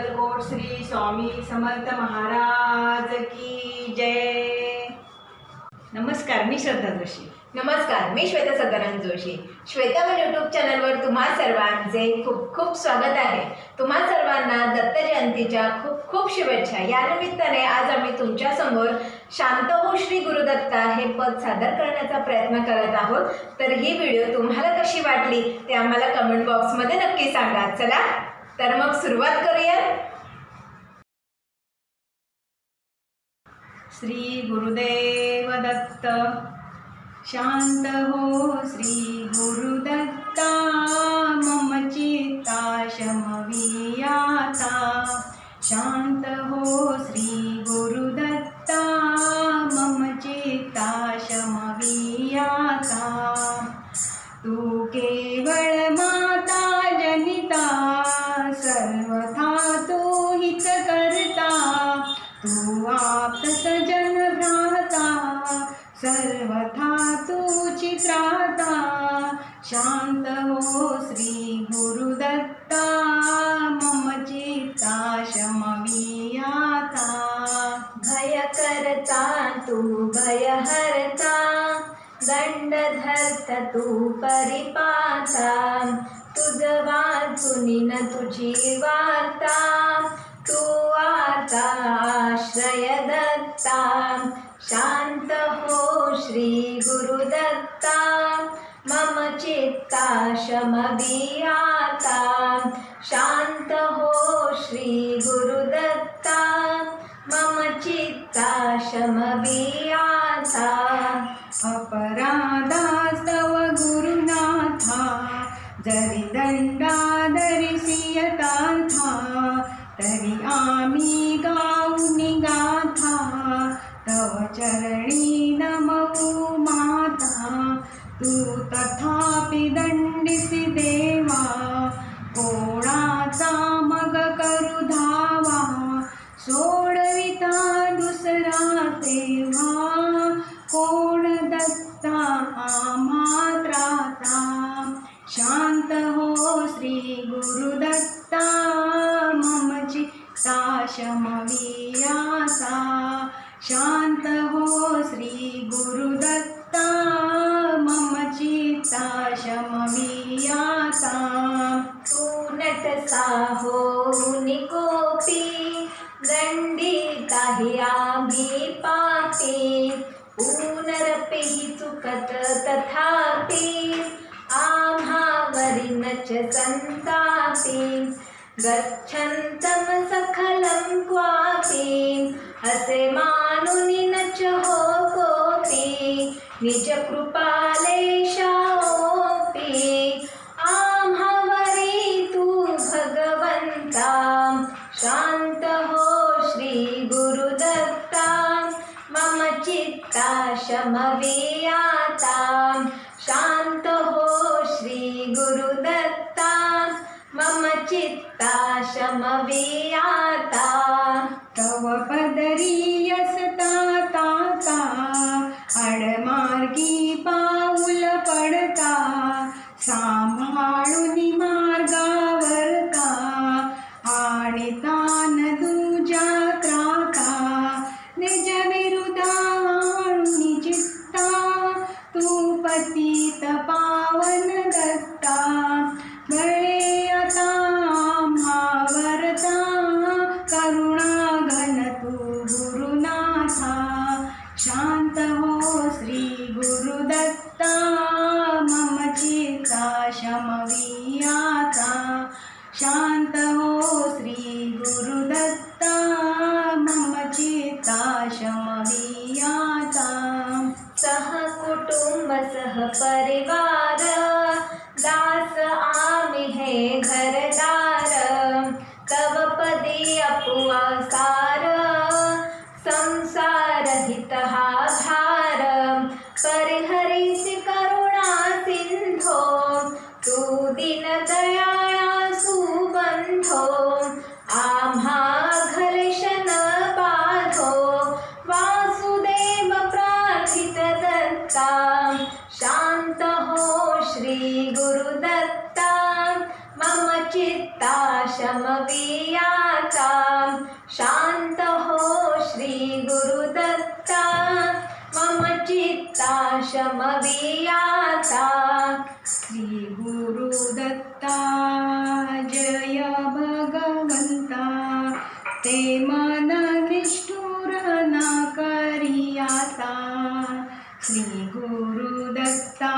अक्कलकोट श्री स्वामी समर्थ महाराज की जय. नमस्कार मी श्रद्धा जोशी. नमस्कार मी श्वेता सदानंद जोशी. श्वेतावन यूट्यूब चॅनलवर तुम्हा सर्वांचे खूप खूप स्वागत आहे. तुम्हा सर्वांना दत्त जयंतीच्या खूप खूप शुभेच्छा. या निमित्ताने आज आम्ही तुमच्यासमोर शांतभू शांत हो श्री गुरुदत्ता हे पद सादर करण्याचा प्रयत्न करत आहोत. तर ही व्हिडिओ तुम्हाला कशी वाटली ते आम्हाला कमेंट बॉक्समध्ये नक्की सांगा. चला. तर मग सुरुवात करूया. श्री गुरुदेव दत्त शांत हो. श्री गुरुदत्ता मम चित्ता शमवियाता. शांत हो. श्री गुरुदत्ता मम चित्ता शमवी शांत हो श्री गुरुदत्ता मम चित्ता शमवियाता। भय करता तू भय हरता दंड धरता तू परिपाता। तुझ वाचुनी न तुझी वार्ता तू आता आश्रय दत्ता शांत हो श्री गुरुदत्ता। मम चित्ता शमभियाता। शांत हो श्री गुरुदत्ता। मम चित्ता शमवियाता अपराधास्तव गुरुनाथा। जरी दंडादरिसियता तरी आमी गाऊनी गाथा। तव चरणी तथापि दंडिसी देवा कोणाचा मग करू धावा? सोडविता दुसरा तेव्हा कोण दत्ता मात्राता शांत हो श्री गुरुदत्ता मम चित्ता शमवियासा. शांत हो श्री गुरु नटसा हो निकोपी दंडिताही आम्ही पापी. पुनरपी चुकत तथापि आम्हावरी नच संतापी. गच्छन्तं सखलं क्वापि असे मानुनि नच हो कोपी. निजकृपालेशाओपी चित्ता शमवे आता. तव गुरुदत्ता शमवियाता श्री गुरुदत्ता जय भगवंता। ते मन निष्ठुर न करियाता श्री गुरुदत्ता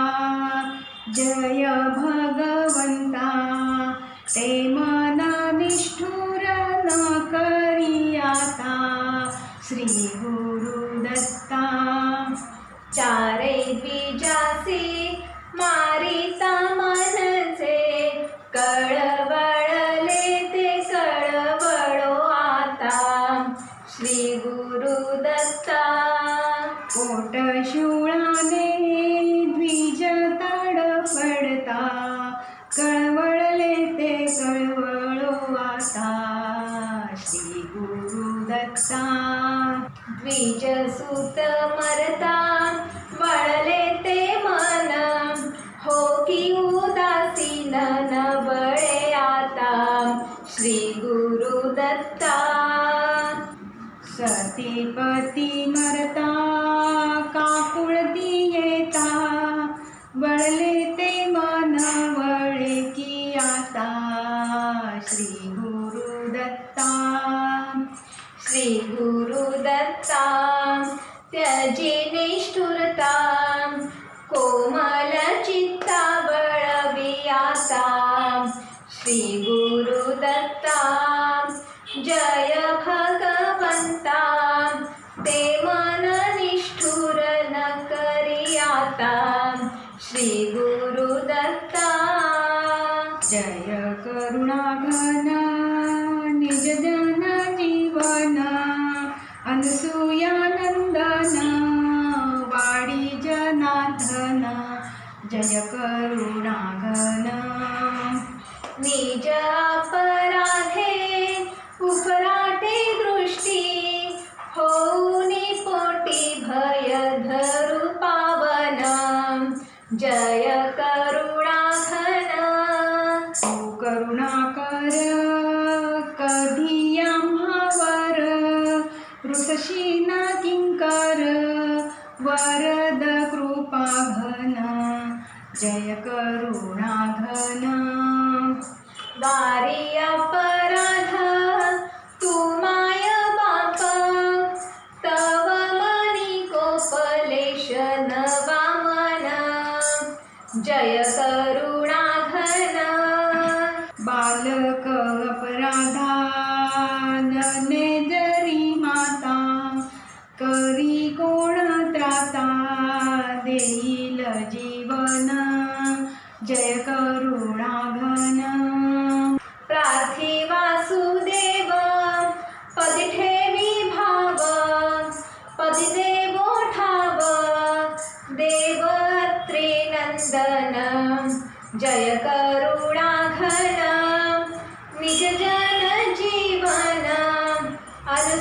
जय भगवंता। ते मन निष्ठुर न करियाता श्री गुरुदत्ता चारे द्विजासी मारिता मनचे कळवळले ते कळवळो आता. श्री गुरुदत्ता पोट शिवळाने द्विज तडफडता कळवळले ते कळवळो आता. श्री गुरु दत्ता द्विजसुत मरता. गुरुदत्ता सतीपती मरता काकुळती येता. वळले ते मन वळे की आता श्री गुरुदत्ता श्री गुरुदत्ता त्याची निष्ठुरता कोमल चित्ता बळवियाता श्री गुरुदत्ता जय घन जय करुणाघन निज अपराधे उपराटे दृष्टी होऊनी पोटी भय धरु पावन। जय करुणाघन वारी अपराध तू माय बाप तव मनी कोपलेश वामन जय करुणाघन बालक अपर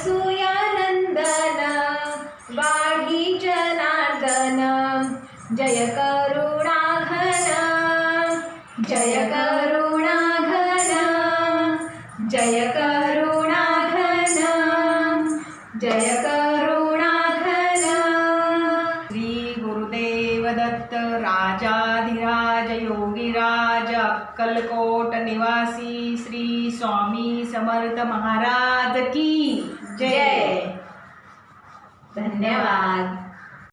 अनसूयानंदन वाढी जनार्दन जय करुणाघन जय करुणाघन जय करुणाघन जय करुणाघन। श्री गुरुदेव दत्त राजाधिराज योगीराज अक्कलकोट निवासी श्री स्वामी समर्थ महाराज की। जय. धन्यवाद.